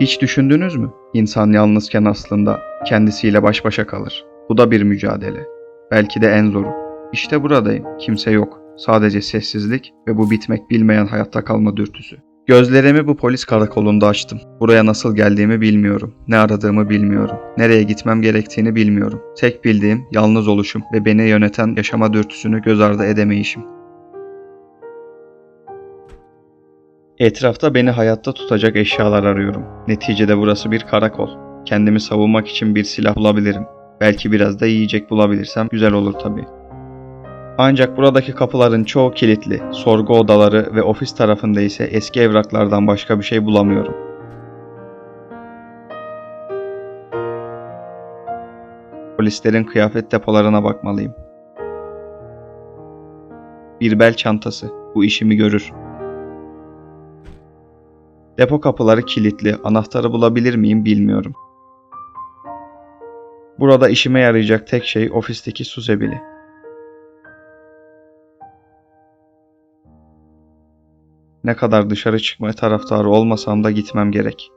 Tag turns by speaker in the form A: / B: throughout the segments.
A: Hiç düşündünüz mü? İnsan yalnızken aslında kendisiyle baş başa kalır. Bu da bir mücadele. Belki de en zoru. İşte buradayım. Kimse yok. Sadece sessizlik ve bu bitmek bilmeyen hayatta kalma dürtüsü. Gözlerimi bu polis karakolunda açtım. Buraya nasıl geldiğimi bilmiyorum. Ne aradığımı bilmiyorum. Nereye gitmem gerektiğini bilmiyorum. Tek bildiğim yalnız oluşum ve beni yöneten yaşama dürtüsünü göz ardı edemeyişim. Etrafta beni hayatta tutacak eşyalar arıyorum. Neticede burası bir karakol. Kendimi savunmak için bir silah bulabilirim. Belki biraz da yiyecek bulabilirsem güzel olur tabii. Ancak buradaki kapıların çoğu kilitli. Sorgu odaları ve ofis tarafında ise eski evraklardan başka bir şey bulamıyorum. Polislerin kıyafet depolarına bakmalıyım. Bir bel çantası. Bu işimi görür. Depo kapıları kilitli. Anahtarı bulabilir miyim bilmiyorum. Burada işime yarayacak tek şey ofisteki su zebili. Ne kadar dışarı çıkma taraftarı olmasam da gitmem gerek.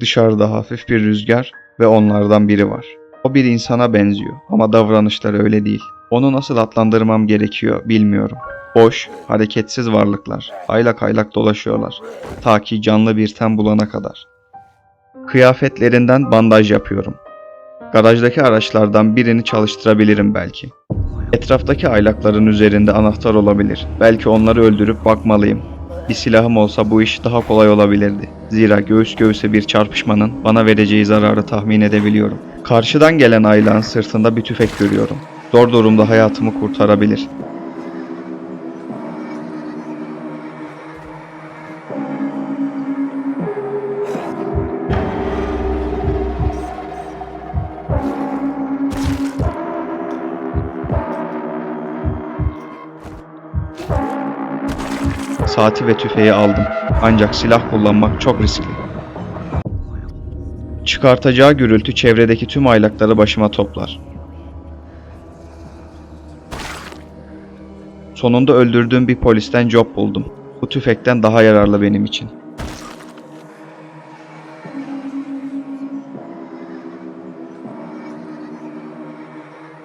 A: Dışarıda hafif bir rüzgar ve onlardan biri var. O bir insana benziyor ama davranışları öyle değil. Onu nasıl adlandırmam gerekiyor bilmiyorum. Boş, hareketsiz varlıklar. Aylak aylak dolaşıyorlar. Ta ki canlı bir ten bulana kadar. Kıyafetlerinden bandaj yapıyorum. Garajdaki araçlardan birini çalıştırabilirim belki. Etraftaki aylakların üzerinde anahtar olabilir. Belki onları öldürüp bakmalıyım. Bir silahım olsa bu iş daha kolay olabilirdi. Zira göğüs göğüse bir çarpışmanın bana vereceği zararı tahmin edebiliyorum. Karşıdan gelen aylağın sırtında bir tüfek görüyorum. Zor durumda hayatımı kurtarabilir. Saati ve tüfeği aldım. Ancak silah kullanmak çok riskli. Çıkartacağı gürültü çevredeki tüm aylakları başıma toplar. Sonunda öldürdüğüm bir polisten job buldum. Bu tüfekten daha yararlı benim için.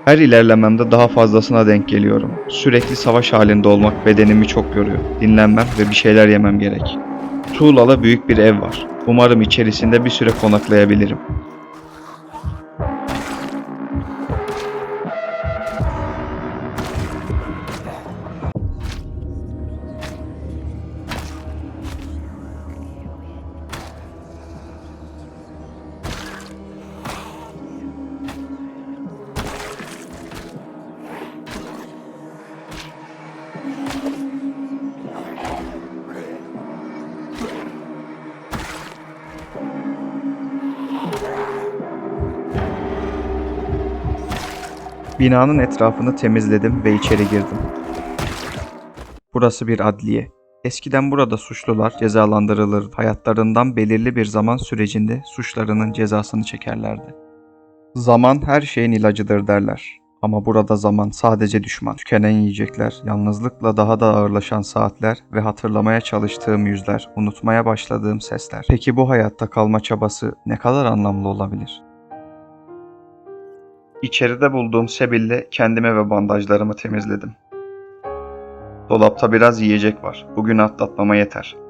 A: Her ilerlememde daha fazlasına denk geliyorum. Sürekli savaş halinde olmak bedenimi çok yoruyor. Dinlenmem ve bir şeyler yemem gerek. Tuğlalı büyük bir ev var. Umarım içerisinde bir süre konaklayabilirim. Binanın etrafını temizledim ve içeri girdim. Burası bir adliye. Eskiden burada suçlular cezalandırılır, hayatlarından belirli bir zaman sürecinde suçlarının cezasını çekerlerdi. Zaman her şeyin ilacıdır derler. Ama burada zaman sadece düşman. Tükenen yiyecekler, yalnızlıkla daha da ağırlaşan saatler ve hatırlamaya çalıştığım yüzler, unutmaya başladığım sesler. Peki bu hayatta kalma çabası ne kadar anlamlı olabilir? İçeride bulduğum sebille kendime ve bandajlarımı temizledim. Dolapta biraz yiyecek var. Bugün atlatmama yeter.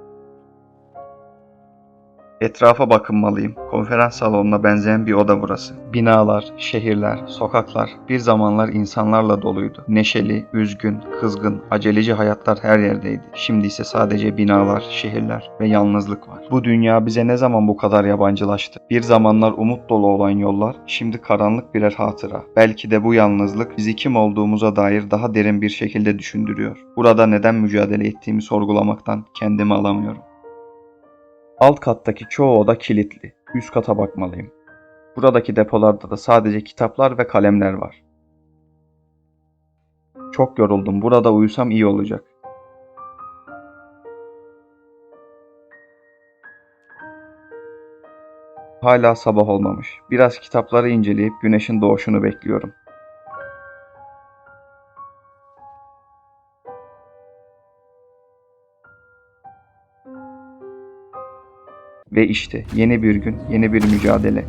A: Etrafa bakınmalıyım. Konferans salonuna benzeyen bir oda burası. Binalar, şehirler, sokaklar bir zamanlar insanlarla doluydu. Neşeli, üzgün, kızgın, aceleci hayatlar her yerdeydi. Şimdi ise sadece binalar, şehirler ve yalnızlık var. Bu dünya bize ne zaman bu kadar yabancılaştı? Bir zamanlar umut dolu olan yollar şimdi karanlık birer hatıra. Belki de bu yalnızlık bizi kim olduğumuza dair daha derin bir şekilde düşündürüyor. Burada neden mücadele ettiğimi sorgulamaktan kendimi alamıyorum. Alt kattaki çoğu oda kilitli. Üst kata bakmalıyım. Buradaki depolarda da sadece kitaplar ve kalemler var. Çok yoruldum. Burada uyusam iyi olacak. Hala sabah olmamış. Biraz kitapları inceleyip güneşin doğuşunu bekliyorum. Ve işte yeni bir gün, yeni bir mücadele.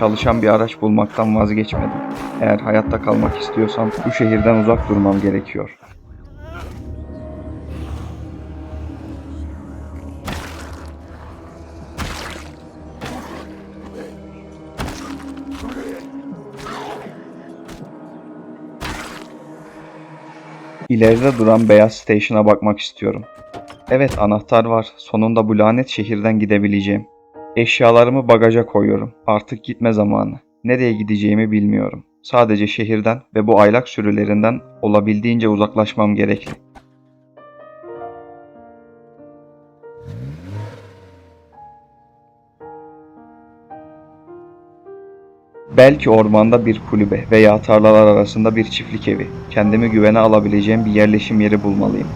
A: Çalışan bir araç bulmaktan vazgeçmedim. Eğer hayatta kalmak istiyorsam bu şehirden uzak durmam gerekiyor. İleride duran beyaz station'a bakmak istiyorum. Evet anahtar var. Sonunda bu lanet şehirden gidebileceğim. Eşyalarımı bagaja koyuyorum. Artık gitme zamanı. Nereye gideceğimi bilmiyorum. Sadece şehirden ve bu aylak sürülerinden olabildiğince uzaklaşmam gerekli. Belki ormanda bir kulübe veya tarlalar arasında bir çiftlik evi. Kendimi güvene alabileceğim bir yerleşim yeri bulmalıyım.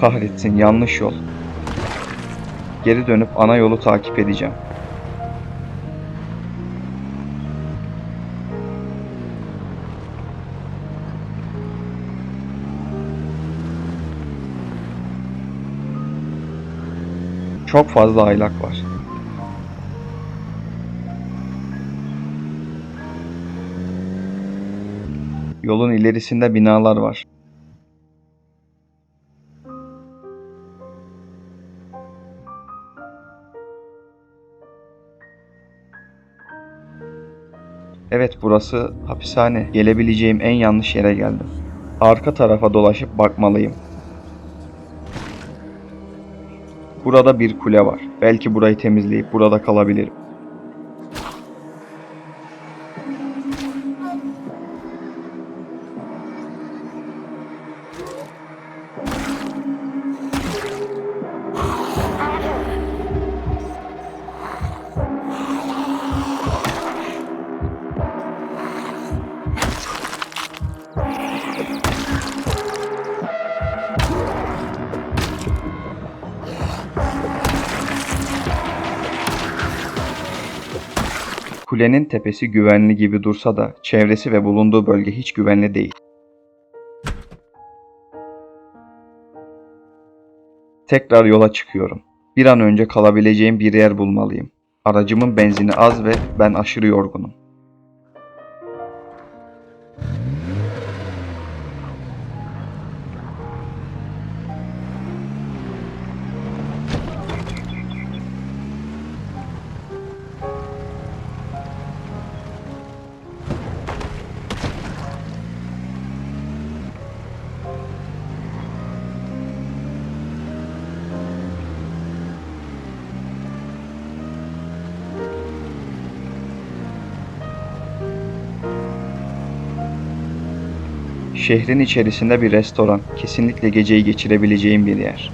A: Kahretsin yanlış yol. Geri dönüp ana yolu takip edeceğim. Çok fazla aylak var. Yolun ilerisinde binalar var. Evet burası hapishane. Gelebileceğim en yanlış yere geldim. Arka tarafa dolaşıp bakmalıyım. Burada bir kule var. Belki burayı temizleyip burada kalabilirim. Kulenin tepesi güvenli gibi dursa da çevresi ve bulunduğu bölge hiç güvenli değil. Tekrar yola çıkıyorum. Bir an önce kalabileceğim bir yer bulmalıyım. Aracımın benzini az ve ben aşırı yorgunum. Şehrin içerisinde bir restoran, kesinlikle geceyi geçirebileceğim bir yer.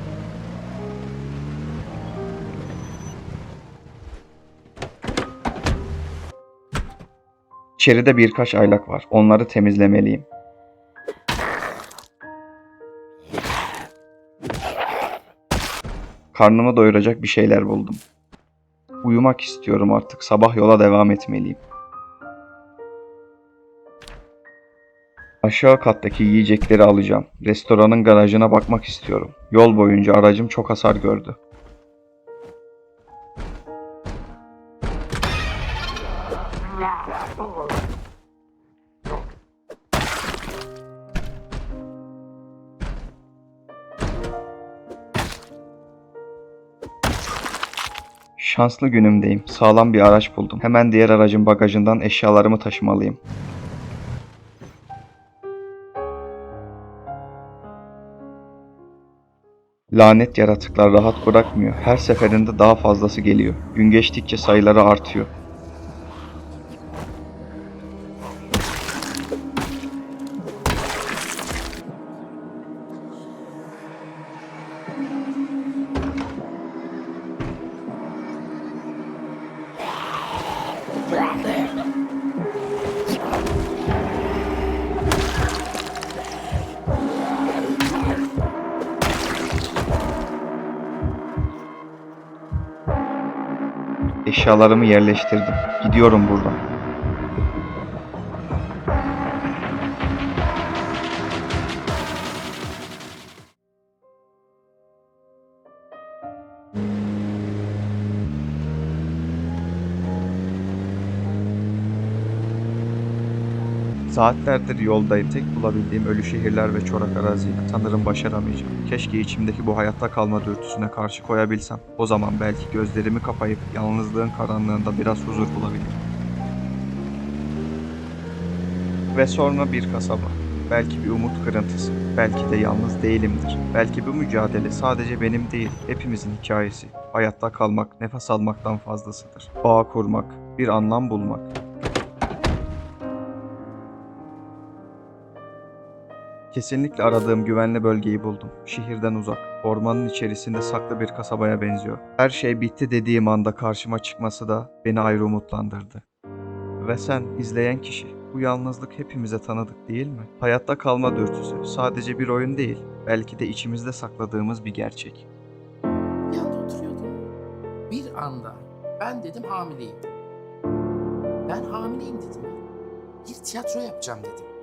A: İçeride birkaç aylak var. Onları temizlemeliyim. Karnımı doyuracak bir şeyler buldum. Uyumak istiyorum artık. Sabah yola devam etmeliyim. Aşağı kattaki yiyecekleri alacağım. Restoranın garajına bakmak istiyorum. Yol boyunca aracım çok hasar gördü. Şanslı günümdeyim. Sağlam bir araç buldum. Hemen diğer aracın bagajından eşyalarımı taşımalıyım. Lanet yaratıklar rahat bırakmıyor. Her seferinde daha fazlası geliyor. Gün geçtikçe sayıları artıyor. Eşyalarımı yerleştirdim. Gidiyorum buradan. Saatlerdir yoldayım. Tek bulabildiğim ölü şehirler ve çorak arazi. Sanırım başaramayacağım. Keşke içimdeki bu hayatta kalma dürtüsüne karşı koyabilsem. O zaman belki gözlerimi kapayıp yalnızlığın karanlığında biraz huzur bulabilirim. Ve sonra bir kasaba. Belki bir umut kırıntısı. Belki de yalnız değilimdir. Belki bu mücadele sadece benim değil, hepimizin hikayesi. Hayatta kalmak, nefes almaktan fazlasıdır. Bağ kurmak, bir anlam bulmak, Kesinlikle aradığım güvenli bölgeyi buldum. Şehirden uzak, ormanın içerisinde saklı bir kasabaya benziyor. Her şey bitti dediğim anda karşıma çıkması da beni ayrı umutlandırdı. Ve sen, izleyen kişi, bu yalnızlık hepimize tanıdık değil mi? Hayatta kalma dürtüsü sadece bir oyun değil, belki de içimizde sakladığımız bir gerçek.
B: Bir anda oturuyordum. Bir anda ben dedim hamileyim. Ben hamileyim dedim. Bir tiyatro yapacağım dedim.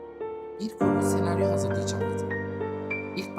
B: Bir kurgu senaryo hazırlayacağım dedim. İlk